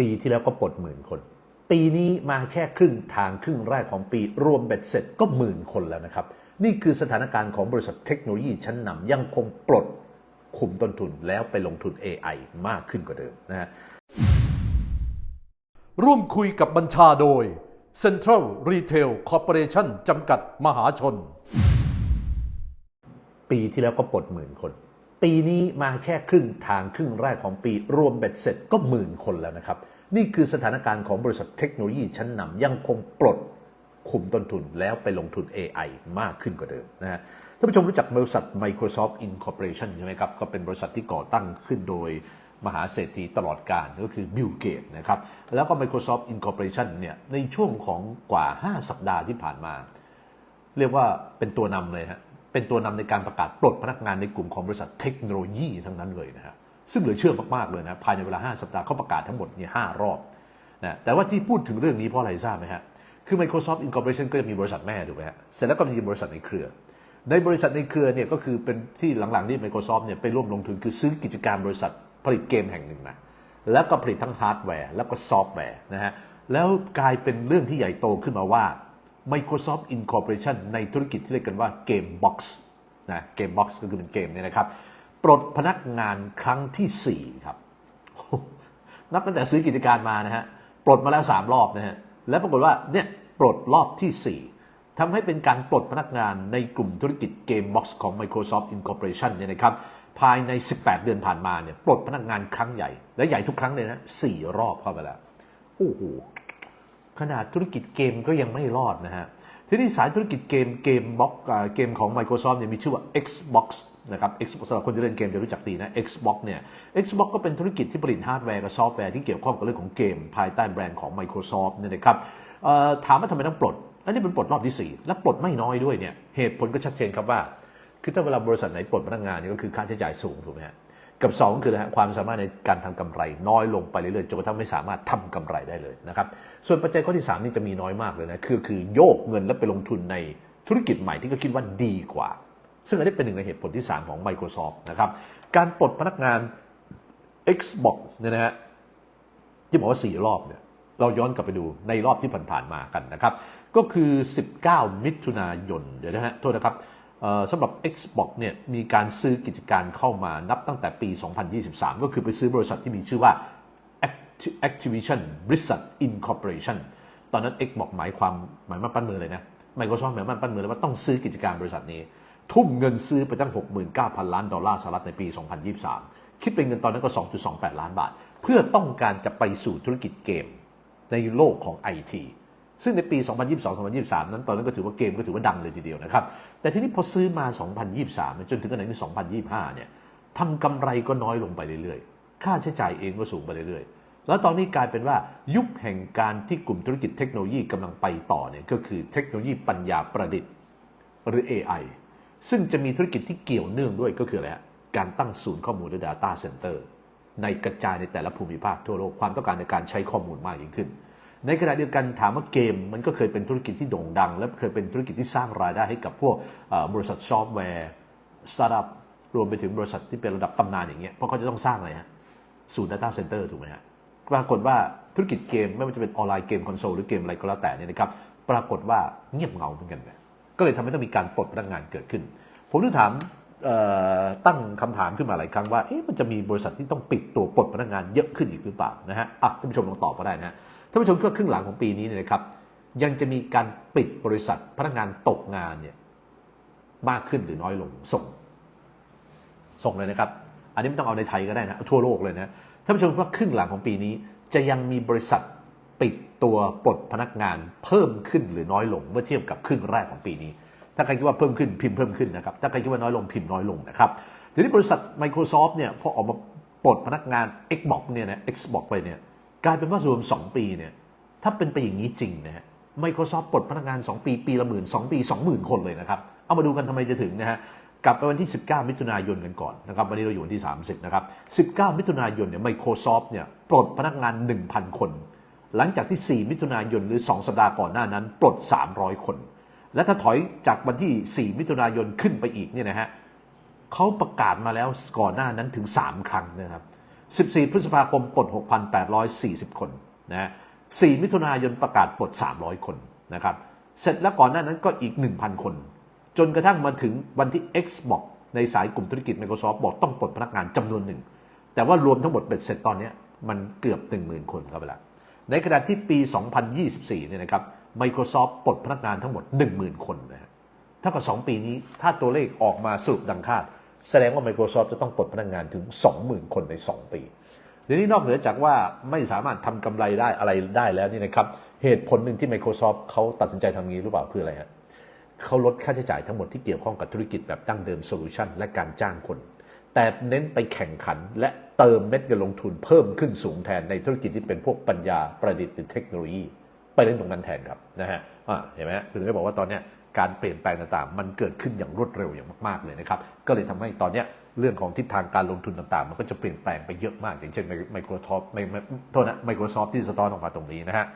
ปีที่แล้วก็ปลดหมื่นคน ปีนี้มาแค่ครึ่งทางครึ่งแรกของปีรวมเบ็ดเสร็จก็หมื่นคนแล้วนะครับ นี่คือสถานการณ์ของบริษัทเทคโนโลยีชั้นนำยังคงปลดคุมต้นทุนแล้วไปลงทุน AI มากขึ้นกว่าเดิมนะฮะร่วมคุยกับบัญชาโดย Central Retail Corporation จำกัดมหาชน ปีที่แล้วก็ปลดหมื่นคน ปีนี้มาแค่ครึ่งทางครึ่งแรกของปี รวมเบ็ดเสร็จก็หมื่นคนแล้วนะครับ นี่คือสถานการณ์ของบริษัทเทคโนโลยีชั้นนำยังคงปลดคุมต้นทุนแล้วไปลงทุน AI มากขึ้นกว่าเดิมนะฮะท่านผู้ชมรู้จักบริษัท Microsoft Incorporation ใช่ไหมครับ ก็เป็นบริษัทที่ก่อตั้งขึ้นโดยมหาเศรษฐีตลอดการก็คือบิลเกตนะครับ แล้วก็ Microsoft Incorporation เนี่ยในช่วงของกว่า 5 สัปดาห์ที่ผ่านมา เรียกว่าเป็นตัวนำเลยฮะ เป็นตัวนำในการประกาศปลดพนักงานในกลุ่มของบริษัทเทคโนโลยีทั้งนั้นเลยนะฮะซึ่งเหลือเชื่อมากๆเลยนะภายในเวลา 5 สัปดาห์เขาประกาศทั้งหมดเนี่ยห้ารอบนะแต่ว่าที่พูดถึงเรื่องนี้เพราะอะไรทราบไหมฮะคือ Microsoft Incorporation ก็จะมีบริษัทแม่ถูกไหมฮะเสร็จแล้วก็มีบริษัทในเครือ ในบริษัทในเครือเนี่ยก็คือเป็นที่หลังๆที่ Microsoft เนี่ยไปร่วมลงทุนคือซื้อกิจการบริษัทผลิตเกมแห่งหนึ่งมาแล้วก็ผลิตทั้งฮาร์ดแวร์แล้วก็ซอฟต์แวร์นะฮะแล้วกลายเป็นเรื่องที่ใหญ่โตขึ้นมาว่า Microsoft Incorporation ในธุรกิจที่เรียกกันว่า Game Box นะเกมบ็อกซ์ก็คือเป็นเกมเนี่ยนะครับ ปลดพนักงานครั้งทีสี่ 4 ครับ นับตั้งแต่ซื้อกิจการมานะฮะ ปลดมาแล้ว 3 รอบนะฮะ แล้วปรากฏว่าเนี่ยปลดรอบทีสี่4ทำให้เป็นการปลดพนักงานในกลุ่มธุรกิจเกมบ็อกซ์ของ Microsoft Incorporation เนี่ยนะครับ ภายใน 18 เดือนผ่านมาเนี่ย ปลดพนักงานครั้งใหญ่ และใหญ่ทุกครั้งเลยนะสี่รอบเข้าไปแล้ว โอ้โห ขนาดธุรกิจเกมก็ยังไม่รอดนะฮะทีนี้สายธุรกิจเกมเกมบ็อกเกมของ Microsoft เนี่ยมีชื่อว่า Xbox นะครับ Xbox สำหรับคนที่เล่นเกมจะรู้จักดีนะ Xbox เนี่ย Xbox ก็เป็นธุรกิจที่ผลิตฮาร์ดแวร์กับซอฟต์แวร์ที่เกี่ยวข้องกับเรื่องของเกม ภายใต้แบรนด์ของ Microsoft เนี่ยนะครับถามว่าทำไมต้องปลด อันนี้เป็นปลดรอบที่ 4 และปลดไม่น้อยด้วยเนี่ยเหตุผลก็ชัดเจนครับว่า คือถ้าเวลาบริษัทไหนปลดพนักงานเนี่ยก็คือค่าใช้จ่ายสูงถูกไหมฮะ กับสองคือนะฮะความสามารถในการทำกำไรน้อยลงไปเรื่อยๆจนกระทั่งไม่สามารถทำกำไรได้เลยนะครับส่วนปัจจัยข้อที่ 3 นี่จะมีน้อยมากเลยนะคือคือโยกเงินแล้วไปลงทุนในธุรกิจใหม่ที่ก็คิดว่าดีกว่า ซึ่งอันนี้เป็นหนึ่งในเหตุผลที่ 3 ของ Microsoft นะครับการปลดพนักงาน Xbox เนี่ยนะฮะที่บอกว่า 4 รอบเนี่ยเราย้อนกลับไปดูในรอบที่ผ่านๆมากันนะครับก็คือ 19 มิถุนายนเดี๋ยวนะฮะโทษนะครับ สำหรับ Xbox เนี่ยมีการซื้อกิจการเข้ามานับตั้งแต่ปี 2023 ก็คือไปซื้อบริษัทที่มีชื่อว่า Activision Blizzard Incorporation ตอนนั้น Xbox หมายความหมายมาปั้นมือเลยนะ Microsoft หมายมาปั้นมือเลยว่าต้องซื้อกิจการบริษัทนี้ ทุ่มเงินซื้อไปตั้ง 69,000 ล้านดอลลาร์สหรัฐในปี 2023 คิดเป็นเงินตอนนั้นก็ 2.28 ล้านบาท เพื่อต้องการจะไปสู่ธุรกิจเกมในโลกของ IT ซึ่งในปี 2022-2023 นั้นตอนนั้นก็ถือว่าเกมก็ถือว่าดังเลยทีเดียวนะครับ แต่ทีนี้พอซื้อมา 2023 จนถึงขณะนี้2025 เนี่ยทำกำไรก็น้อยลงไปเรื่อยๆ ค่าใช้จ่ายเองก็สูงไปเรื่อยๆ แล้วตอนนี้กลายเป็นว่ายุคแห่งการที่กลุ่มธุรกิจเทคโนโลยีกำลังไปต่อเนี่ยก็คือเทคโนโลยีปัญญาประดิษฐ์หรือ AI ซึ่งจะมีธุรกิจที่เกี่ยวเนื่องด้วยก็คืออะไรฮะการตั้งศูนย์ข้อมูลหรือ Data Center ในกระจายในแต่ละภูมิภาคทั่วโลกความต้องการในการใช้ข้อมูลมากยิ่งขึ้น ในขณะเดียวกันถามว่าเกมมันก็เคยเป็นธุรกิจที่โด่งดัง และเคยเป็นธุรกิจที่สร้างรายได้ให้กับพวกบริษัทซอฟต์แวร์สตาร์ทอัพรวมไปถึงบริษัทที่เป็นระดับตำนานอย่างเงี้ยเพราะเขาจะต้องสร้างอะไรฮะศูนย์ Data Center ถูกไหมฮะปรากฏว่าธุรกิจเกมไม่ว่าจะเป็นออนไลน์เกมคอนโซลหรือเกมอะไรก็แล้วแต่เนี่ยนะครับปรากฏว่าเงียบเหงาเหมือนกันนะก็เลยทำให้ต้องมีการปลดพนักงานเกิดขึ้น ผมถึงถามตั้งคำถามขึ้นมาหลายครั้งว่าเอ๊ะมันจะมีบริษัทที่ต้องปิดตัวปลดพนักงานเยอะขึ้นอีกหรือเปล่านะฮะอะท่านผู้ชมลองตอบก็ได้นะฮะ ท่านผู้ชมคิดว่าครึ่งหลังของปีนี้เนี่ยนะครับยังจะมีการปิดบริษัทพนักงานตกงานเนี่ยมากขึ้นหรือน้อยลงส่ง ส่งเลยนะครับ อันนี้ไม่ต้องเอาในไทยก็ได้นะทั่วโลกเลยนะท่านผู้ชมว่าครึ่งหลังของปีนี้ จะยังมีบริษัทปิดตัวปลดพนักงานเพิ่มขึ้นหรือน้อยลง เมื่อเทียบกับครึ่งแรกของปีนี้ ถ้าใครคิดว่าเพิ่มขึ้นพิมพ์เพิ่มขึ้นนะครับถ้าใครคิดว่าน้อยลงพิมพ์น้อยลงนะครับทีนี้บริษัท Microsoft เนี่ยพอออกมาปลดพนักงาน Xbox เนี่ยนะ Xbox ไปเนี่ย กลายเป็นว่ารวม 2 ปีเนี่ยถ้าเป็นไปอย่างนี้จริงนะฮะ Microsoft ปลดพนักงาน 2 ปี ปีละหมื่นสองปี 20,000 คนเลยนะครับ เอามาดูกันทำไมจะถึงนะฮะกลับไปวันที่ 19 มิถุนายนกันก่อนนะครับ วันนี้เราอยู่วันที่ 30 นะครับ 19 มิถุนายนเนี่ย Microsoft เนี่ยปลดพนักงาน 1,000 คน หลังจากที่ 4 มิถุนายนหรือ 2 สัปดาห์ก่อนหน้านั้น ปลด 300 คน และถ้าถอยจากวันที่ 4 มิถุนายนขึ้นไปอีกเนี่ยนะฮะเขาประกาศมาแล้วก่อนหน้านั้นถึง 3 ครั้งนะครับ 14 พฤษภาคมปลด 6,840 คนนะฮะ4มิถุนายนประกาศปลด 300 คนนะครับ เสร็จแล้วก่อนหน้านั้นก็อีก 1,000 คน จนกระทั่งมาถึงวันที่ Xbox ในสายกลุ่มธุรกิจ Microsoft บอกต้องปลดพนักงานจำนวนหนึ่ง แต่ว่ารวมทั้งหมดเป็นเสร็จตอนนี้มันเกือบ 10,000 คนครับเวลาในขณะที่ปี 2024 เนี่ยนะครับ Microsoft ปลดพนักงานทั้งหมด 10,000 คนนะฮะถ้ากับ 2 ปีนี้ถ้าตัวเลขออกมาสรุปดังคาด แสดงว่า Microsoft จะต้องปลดพนักงานถึง 20,000 คนใน 2 ปีเดี๋ยวนี้นอกเหนือจากว่าไม่สามารถทำกำไรได้อะไรได้แล้วนี่นะครับ เหตุผลหนึ่งที่ Microsoft เขาตัดสินใจทำอย่างนี้หรือเปล่าคืออะไรฮะเขาลดค่าใช้จ่ายทั้งหมดที่เกี่ยวข้องกับธุรกิจแบบดั้งเดิมโซลูชันและการจ้างคน แต่เน้นไปแข่งขันและเติมเม็ดเงินลงทุนเพิ่มขึ้นสูงแทนในธุรกิจที่เป็นพวกปัญญาประดิษฐ์หรือเทคโนโลยี ไปเล่นตรงนั้นแทนครับนะฮะ เห็นไหมคือได้บอกว่าตอนนี้การเปลี่ยนแปลงต่างๆ มันเกิดขึ้นอย่างรวดเร็วอย่างมากๆเลยนะครับ ก็เลยทำให้ตอนนี้เรื่องของทิศทางการลงทุนต่างๆ มันก็จะเปลี่ยนแปลงไปเยอะมาก อย่างเช่นไมโครท็อปไม่ไม่โทษนะ Microsoft ที่สะท้อนออกมาตรงนี้นะฮะ